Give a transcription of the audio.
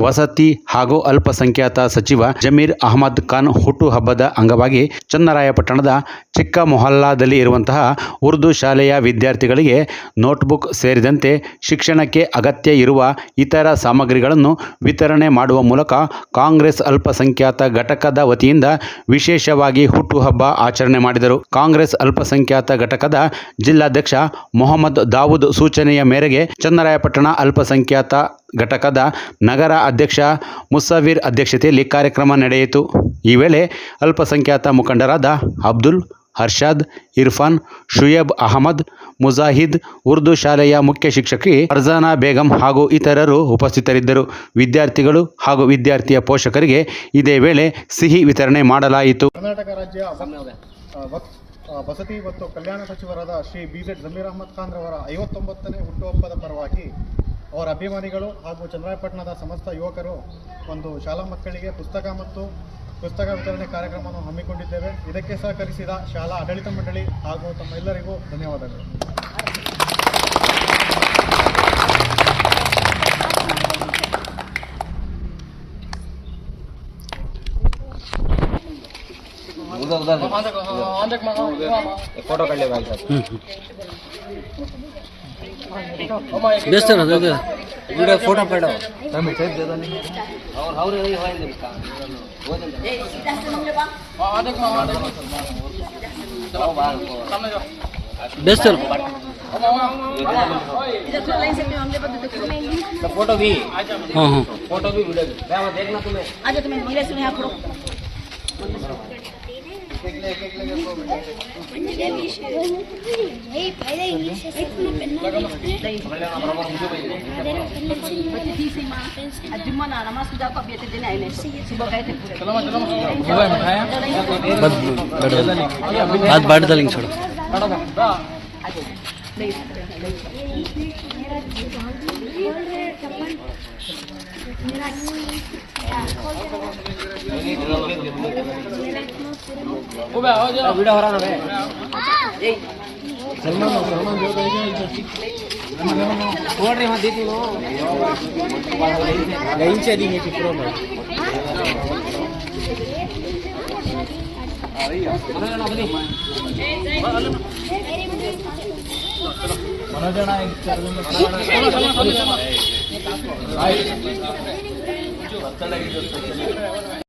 ವಸತಿ ಹಾಗೂ ಅಲ್ಪಸಂಖ್ಯಾತ ಸಚಿವ ಜಮೀರ್ ಅಹಮದ್ ಖಾನ್ ಹುಟ್ಟುಹಬ್ಬದ ಅಂಗವಾಗಿ ಚನ್ನರಾಯಪಟ್ಟಣದ ಚಿಕ್ಕ ಮೊಹಲ್ಲಾದಲ್ಲಿ ಇರುವಂತಹ ಉರ್ದು ಶಾಲೆಯ ವಿದ್ಯಾರ್ಥಿಗಳಿಗೆ ನೋಟ್ಬುಕ್ ಸೇರಿದಂತೆ ಶಿಕ್ಷಣಕ್ಕೆ ಅಗತ್ಯ ಇರುವ ಇತರ ಸಾಮಗ್ರಿಗಳನ್ನು ವಿತರಣೆ ಮಾಡುವ ಮೂಲಕ ಕಾಂಗ್ರೆಸ್ ಅಲ್ಪಸಂಖ್ಯಾತ ಘಟಕದ ವತಿಯಿಂದ ವಿಶೇಷವಾಗಿ ಹುಟ್ಟುಹಬ್ಬ ಆಚರಣೆ ಮಾಡಿದರು. ಕಾಂಗ್ರೆಸ್ ಅಲ್ಪಸಂಖ್ಯಾತ ಘಟಕದ ಜಿಲ್ಲಾಧ್ಯಕ್ಷ ಮೊಹಮ್ಮದ್ ದಾವೂದ್ ಸೂಚನೆಯ ಮೇರೆಗೆ ಚನ್ನರಾಯಪಟ್ಟಣ ಅಲ್ಪಸಂಖ್ಯಾತ ಘಟಕದ ನಗರ ಅಧ್ಯಕ್ಷ ಮುಸವೀರ್ ಅಧ್ಯಕ್ಷತೆಯಲ್ಲಿ ಕಾರ್ಯಕ್ರಮ ನಡೆಯಿತು. ಈ ವೇಳೆ ಅಲ್ಪಸಂಖ್ಯಾತ ಮುಖಂಡರಾದ ಅಬ್ದುಲ್ ಹರ್ಷಾದ್ ಇರ್ಫಾನ್ ಶುಯಬ್ ಅಹಮದ್, ಮುಜಾಹಿದ್, ಉರ್ದು ಶಾಲೆಯ ಮುಖ್ಯ ಶಿಕ್ಷಕಿ ಅರ್ಜಾನಾ ಬೇಗಂ ಹಾಗೂ ಇತರರು ಉಪಸ್ಥಿತರಿದ್ದರು. ವಿದ್ಯಾರ್ಥಿಗಳು ಹಾಗೂ ವಿದ್ಯಾರ್ಥಿಯ ಪೋಷಕರಿಗೆ ಇದೇ ವೇಳೆ ಸಿಹಿ ವಿತರಣೆ ಮಾಡಲಾಯಿತು. ಕರ್ನಾಟಕ ರಾಜ್ಯ ವಸತಿ ಮತ್ತು ಕಲ್ಯಾಣ ಸಚಿವರಾದ ಶ್ರೀ ಬಿ ಜಮೀರ್ ಅಹಮದ್ ಖಾನ್ ರವರ ಐವತ್ತೊಂಬತ್ತನೇ ಹುಟ್ಟುಹಬ್ಬದ ಪರವಾಗಿ ಅವರ ಅಭಿಮಾನಿಗಳು ಹಾಗೂ ಚಂದ್ರಾಯಪಟ್ಟಣದ ಸಮಸ್ತ ಯುವಕರು ಒಂದು ಶಾಲಾ ಮಕ್ಕಳಿಗೆ ಪುಸ್ತಕ ಮತ್ತು ಪುಸ್ತಕ ವಿತರಣೆ ಕಾರ್ಯಕ್ರಮವನ್ನು ಹಮ್ಮಿಕೊಂಡಿದ್ದೇವೆ ಇದಕ್ಕೆ ಸಹಕರಿಸಿದ ಶಾಲಾ ಆಡಳಿತ ಮಂಡಳಿ ಹಾಗೂ ತಮ್ಮೆಲ್ಲರಿಗೂ ಧನ್ಯವಾದಗಳು बेस्ट रहो दे वीडियो फ़ोटो पड़ो हम टेप दे दो और और ये हवाई दे का वो दे सीधा से मंगले बा आ देखो आ देखो चलो बाहर सामने जाओ बेचते इधर तो फ़ोटो भी हाँ हाँ फ़ोटो भी वीडियो मैं मैं देखना तुम्हें आज तुम्हें मंगले सुने आप जुम्मा नमाज़ पूजा को अभी दिन आए सुबह गए थे पूरे हाथ बाट डालेंगे, छोड़ो। ভিডিও হরানো বে এই सलमान सलमान जो छोड़ रहे हाँ देखो नहीं चली है चित्रों में मना जाना है चलो चलो